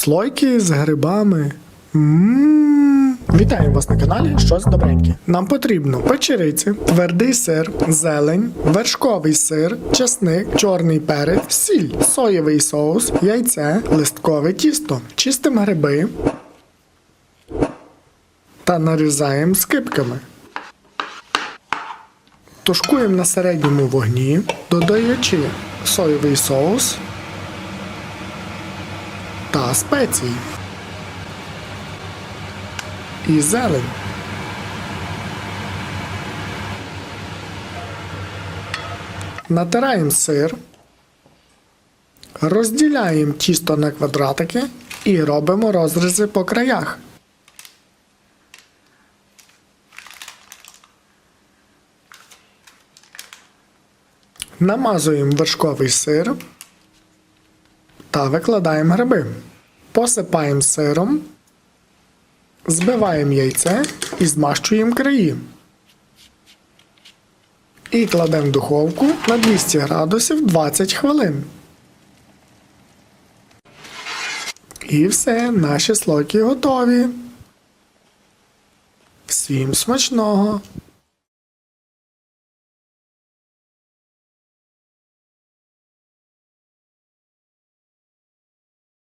Слойки з грибами. Ммм. Вітаю вас на каналі Щось добреньке. Нам потрібно печериці, твердий сир, зелень, вершковий сир, чесник, чорний перець, сіль, соєвий соус, яйце, листкове тісто. Чистимо гриби та нарізаємо скибками. Тушкуємо на середньому вогні, додаючи соєвий соус та спеції. І зелень. Натираємо сир, розділяємо тісто на квадратики і робимо розрізи по краях. Намазуємо вершковий сир та викладаємо гриби. Посипаємо сиром, збиваємо яйце і змащуємо краї. І кладемо в духовку на 200 градусів 20 хвилин. І все, наші слойки готові. Всім смачного!